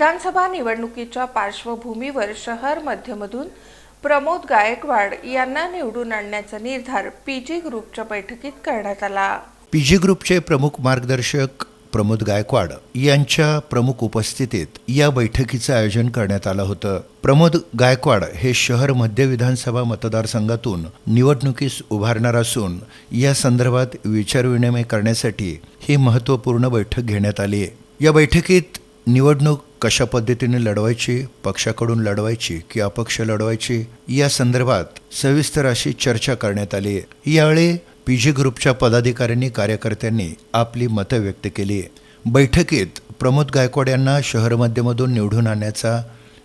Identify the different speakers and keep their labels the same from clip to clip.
Speaker 1: विधानसभा निवडणुकीच्या पार्श्वभूमीवर शहर मध्यमधून प्रमोद गायकवाड यांना निवडून आणण्याचा निर्धार पीजी ग्रुपच्या बैठकीत करण्यात आला.
Speaker 2: पीजी ग्रुपचे प्रमुख मार्गदर्शक प्रमोद गायकवाड यांच्या प्रमुख उपस्थितीत या बैठकीचं आयोजन करण्यात आलं होतं. प्रमोद गायकवाड हे शहर मध्य विधानसभा मतदारसंघातून निवडणुकीस उभारणार असून या संदर्भात विचारविनिमय करण्यासाठी ही महत्त्वपूर्ण बैठक घेण्यात आली आहे. या बैठकीत निवडणूक कशा पद्धतीने लढवायची पक्षाकडून लढवायची की अपक्ष लढवायची या संदर्भात सविस्तर अशी चर्चा करण्यात आली. यावेळी पी जी ग्रुपच्या पदाधिकाऱ्यांनी कार्यकर्त्यांनी आपली मतं व्यक्त केली. बैठकीत प्रमोद गायकवाड यांना शहर मध्यमधून निवडून आणण्याचा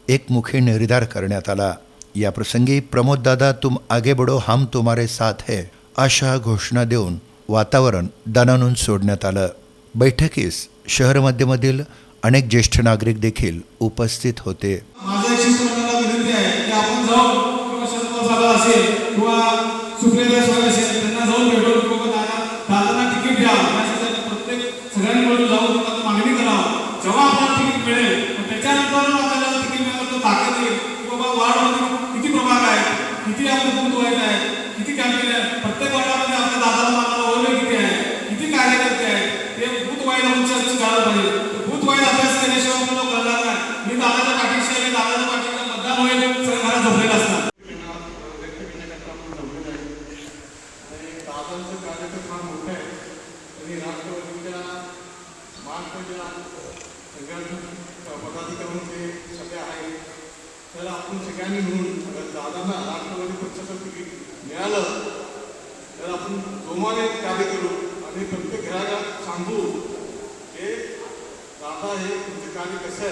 Speaker 2: एकमुखी निर्धार करण्यात आला. या प्रसंगी प्रमोद दादा तुम आगे बडो हम तुम्हारे साथ है अशा घोषणा देऊन वातावरण दणानून सोडण्यात आलं. बैठकीस शहर मध्यमधील अनेक ज्येष्ठ नागरिक देखील उपस्थित होते.
Speaker 3: माझं एक शिष्टमंडळाला विनंती आहे की आपण किंवा शरद पवार साहेब असेल किंवा सुप्रिया साहेब असेल त्यांना किंवा तिकीट प्रत्येक सगळ्यांनी मिळून जाऊन त्यांना सगळे
Speaker 4: आहेत तर आपण सगळ्यांनी मिळून दादांना राष्ट्रवादी पक्षाचं तिकीट मिळालं तर आपण जोमाने कार्य करू आणि प्रत्येक घराला सांगू हे दादा हे तुमचं कार्य कसं आहे?